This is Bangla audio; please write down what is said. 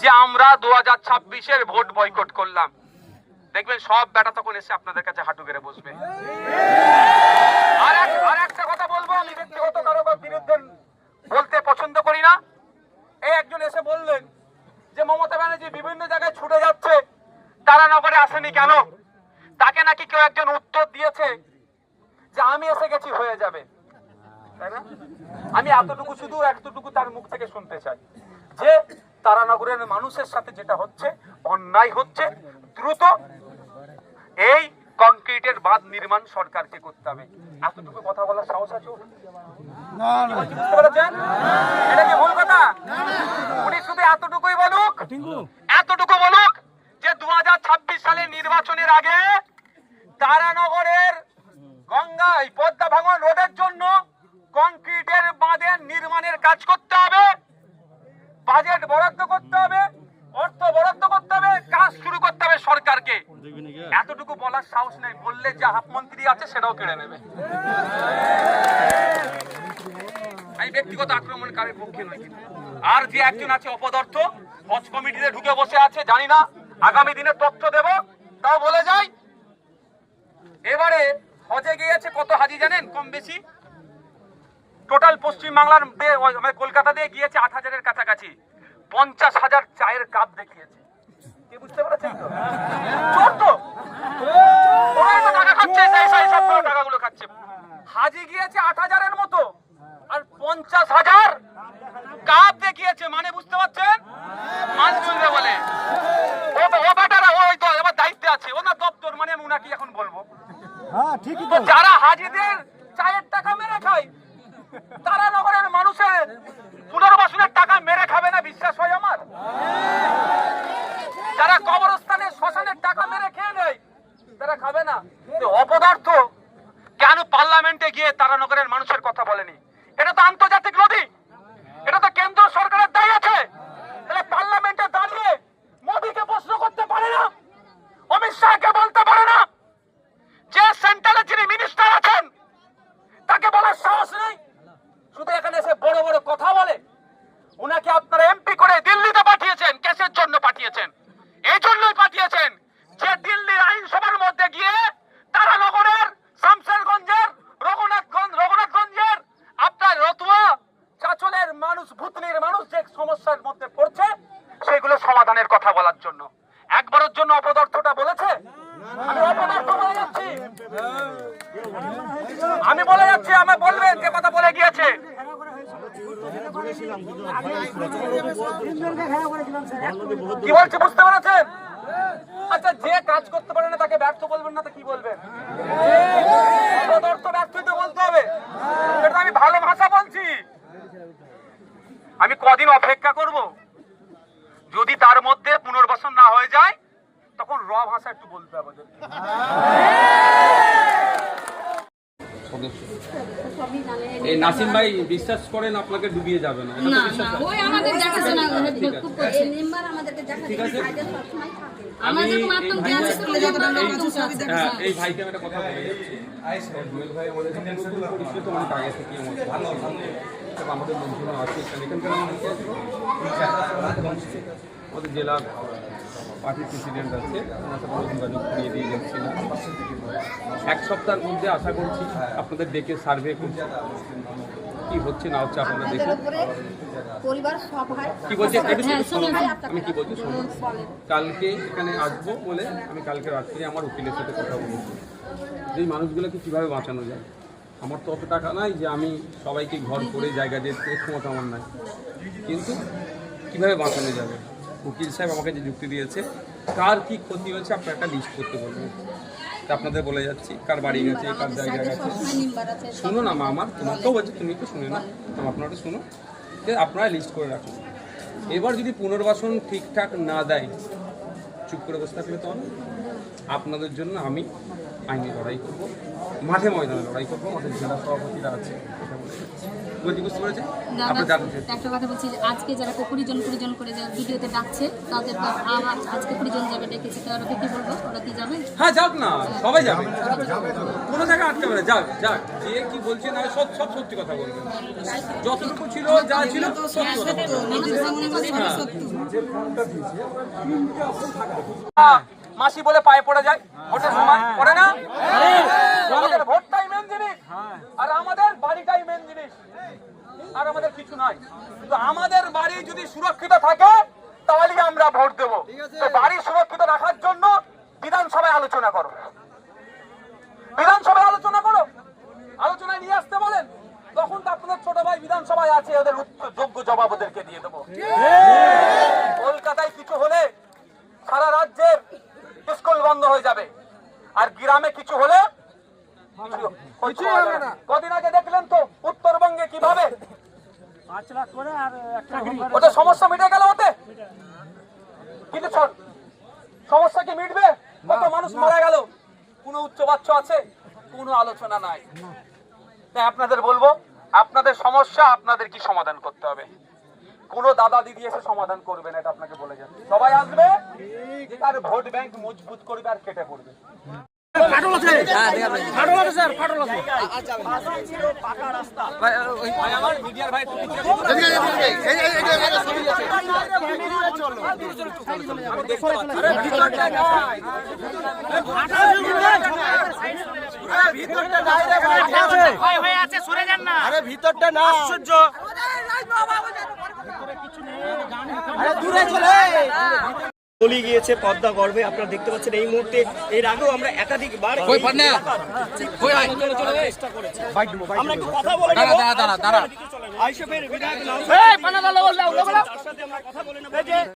যে আমরা দু হাজার ছাব্বিশের ভোট বয়কট করলাম। দেখবেন সব বেটা তখন এসে আপনাদের কাছে হাঁটু গেড়ে বসবে। আর এক- আর একটা কথা বলব, আমি ব্যক্তিগত কারও বিরুদ্ধে বলতে পছন্দ করি না। এই একজন এসে বললেন যে, মমতা ব্যানার্জি বিভিন্ন জায়গায় ছুটে যাচ্ছে তারানগরে আসেনি কেন? তাকে নাকি কেউ একজন উত্তর দিয়েছে যে, আমি এসে গেছি, হয়ে যাবে। আমি এতটুকু শুধু এতটুকু তার মুখ থেকে শুনতে চাই। যে তারানগরের মানুষের সাথে যেটা হচ্ছে অন্যায় হচ্ছে দ্রুত এই কংক্রিটের বাঁধ নির্মাণ সরকারকে করতে হবে। এতটুকু কথা বলার সাহস আছে ওর? কি বলছি বুঝতে পেরেছেন? এটা কি ভুল কথা? উনি শুধু এতটুকুই বলুক এতটুকু বলুক যে দু হাজার ছাব্বিশ সালের নির্বাচনের আগে তারানগরের পদ্মা ভাঙন রোধের জন্য কংক্রিটের বাঁধের নির্মাণের কাজ করতে। বাজেট বরাদ্দ করতে হবে, অর্থ বরাদ্দ করতে হবে, কাজ শুরু করতে হবে সরকারকে। এতটুকু বলার সাহস নেই, বললে যে হাফ মন্ত্রী আছে সেটাও কেড়ে নেবে। আমি ব্যক্তিগত আক্রমণকারীর পক্ষে নই। আর যে একজন আছে অপদার্থ হজ কমিটিতে ঢুকে বসে আছে, জানি না, আগামী দিনে তথ্য দেব, তাও বলে যাই। এবারে হজে গিয়েছে কত হাজি জানেন, কম বেশি? টোটাল পশ্চিম বাংলার মানে কলকাতা দিয়ে গিয়েছে আট হাজারের কাছাকাছি। পঞ্চাশ হাজার চায়ের কাপ দেখিয়েছে। বুঝতে পেরেছেন তো? টাকা খাচ্ছে সেই সেই সবগুলো টাকাগুলো খাচ্ছে। হাজি গিয়েছে আট হাজারের মতো। আর পঞ্চাশ হাজার কাপ দেখিয়েছে মানে বুঝতে পারছেন? মাছ বলে। ও ও বেটারা ওই তো এবার দায়িত্বে আছে। ওনার দপ্তর মানে আমি উনাকে এখন বলব। হ্যাঁ যারা হাজিদের চায়ের টাকা মেরে খায় তারা নগরের মানুষের পুনর্বাসনের টাকা মেরে খাবে না, বিশ্বাস হয় আমার? যারা কবরস্থানে শ্মশানের টাকা মেরে খেয়ে নেয়, তারা খাবে না। অপদার্থ কেন পার্লামেন্টে গিয়ে তারা নগরের মানুষের কথা বলেনি? এটা তো আন্তর্জাতিক নদী এটা তো কেন্দ্র সরকারের দায়ী আছে। তাহলে পার্লামেন্টে দাঁড়িয়ে মোদীকে প্রশ্ন করতে পারে না? অমিত শাহকে বলতে পারে না যে সেন্ট্রালে যিনি মিনিস্টার আছেন তাকে বলার সাহস নেই শুধু এখানে এসে বড় বড় কথা বলে উনাকে আপনারা এমপি করে দিল্লিতে পাঠিয়েছেন কেসের জন্য পাঠিয়েছেন এই জন্যই পাঠিয়েছেন যে দিল্লির আইনসভার মধ্যে গিয়ে তারা নগরের শামশেরগঞ্জের রঘুনাথগঞ্জ রঘুনাথগঞ্জের আপনার রতুয়া চাচলের মানুষ ভূতনির মানুষ যে সমস্যার মধ্যে পড়ছে সেগুলো সমাধানের কথা বলার জন্য। একবারের জন্য অপদার্থটা বলেছে? আমি অপদার্থ বলে যাচ্ছি। আমি বলে যাচ্ছি আমার বলবেন যে কথা বলে গিয়েছে। কি বলছে, বুঝতে পেরেছেন? আচ্ছা যে কাজ করতে পারে না তাকে ব্যর্থ বলবেন না তো কি বলবেন? অপদার্থ ব্যর্থই তো বলতে হবে। এটা আমি ভালো ভাষা বলছি। আমি কদিন অপেক্ষা করব? তার মধ্যে পুনর্বাসন না হয়ে যায় তখন র ভাষা একটু বলতে হবে। এই নাসিম ভাই বিশ্বাস করেন আপনাকে ডুবিয়ে যাবে না? ওই আমাদের দেখাশোনা করে খুব করছে মেম্বার আমাদেরকে দেখা ঠিক আছে। আমাদের মাধ্যম এই যে আছে তুলে যতটা মাধ্যম আছে? এই ভাইকে একটা কথা বলে যাচ্ছি। জুয়েল ভাই আমাদের সাথে পরিচিত অনেক আগে থেকে আমাদের ভালো তবে আমাদের বন্ধুরা আছে এখানে এখানকার অনেকে আছে। আমাদের জেলা পার্টির প্রেসিডেন্ট আছে। ওনার সাথে যোগাযোগ করিয়ে দিয়ে যাচ্ছিলাম এক সপ্তাহের মধ্যে আশা করছি আপনাদের ডেকে সার্ভে করছি। কি হচ্ছে না হচ্ছে আপনারা দেখুন। পরিবার সভায় কি বলছি? হ্যাঁ। আমি কি বলছি? শুনুন। কালকে এখানে আসব বলে আমি কালকে রাত্রে আমার উকিলের সাথে কথা বলেছি। যে মানুষগুলোকে কীভাবে বাঁচানো যায়? আমার তো অত টাকা নাই যে আমি সবাইকে ঘর করে জায়গা দিয়ে ক্ষমতা আমার নাই। কিন্তু কীভাবে বাঁচানো যাবে? উকিল সাহেব আমাকে যে যুক্তি দিয়েছে কার কি ক্ষতি হয়েছে আপনার একটা লিস্ট করতে বলবেন তা আপনাদের বলে যাচ্ছি কার বাড়ি গেছে কার জায়গা গেছে। শুনুন শুনো না মা আমার তোমাকেও বলছে তুমি তো শুনে না আপনারা শুনো। যে আপনারা লিস্ট করে রাখুন। এবার যদি পুনর্বাসন ঠিকঠাক না দেয় চুপ করে বসে থাকলে তো আপনাদের জন্য আমি আইনি লড়াই করব মাঠে ময়দানে লড়াই করব আমাদের জেলা সভাপতিরা আছে বুঝতে একটা কথা বলছি যে আজকে যারা করে যারা ভিডিওতে ডাকছে তাদের আবার আজকে পরিজন যাবে ডেকেছে তারা কি বলব? ওরা কি যাবে? হ্যাঁ যাক না সবাই যাবে। কোনো জায়গায় আটকে যাবে যাক যাক যে কি বলছে না সব সব সত্যি কথা বলবেন যতটুকু ছিল যা ছিল সত্যি। কথা বলবেন। মাসি বলে পায়ে পড়ে যায় ভোটের সময় পড়ে না? ভোটটাই মেন জিনিস। আর আমাদের বাড়িটাই মেন জিনিস। আর আমাদের কিছু নয় তো আমাদের বাড়ি যদি সুরক্ষিত থাকে তাহলে আমরা ভোট দেব। বাড়ি সুরক্ষিত রাখার জন্য বিধানসভায় আলোচনা করো। বিধানসভায় আলোচনা করো। আলোচনায় নিয়ে আসতে বলেন। তখন তো আপনাদের ছোট ভাই বিধানসভায় আছে ওদের যোগ্য জবাব ওদেরকে দিয়ে দেবো কলকাতায় কিছু হলে সারা রাজ্যের স্কুল বন্ধ হয়ে যাবে আর গ্রামে কিছু হলে যাবে। কদিন আগে দেখলেন তো উত্তরবঙ্গে কীভাবে? ওদের সমস্যা মিটে গেল ওতে? কিন্তু সমস্যা কি মিটবে? কত মানুষ মারা গেল? কোনো উচ্চবাচ্য আছে? কোনো আলোচনা নাই। তাই আপনাদের বলব আপনাদের সমস্যা আপনাদের কি সমাধান করতে হবে? কোন দাদা দিদি এসে সমাধান করবে না এটা আপনাকে বলে যাচ্ছে। সবাই আসবে তার ভোট ব্যাংক মজবুত করবে আর কেটে পড়বে। ফাটল আছে ফাটল আছে স্যার ফাটল আছে ভাই আমার মিডিয়ার ভাই তুমি আরে ভিতরটা না আশ্চর্য আরে দূরে চলে তলিয়ে গিয়েছে পদ্মা গর্ভে। আপনারা দেখতে পাচ্ছেন এই মুহূর্তে এর আগেও আমরা একাধিকবার এই চেষ্টা করেছি। আমরা একটু কথা বলে দাঁড়া বিধায়ক সিদ্দিকী তার সাথে আমরা কথা বলে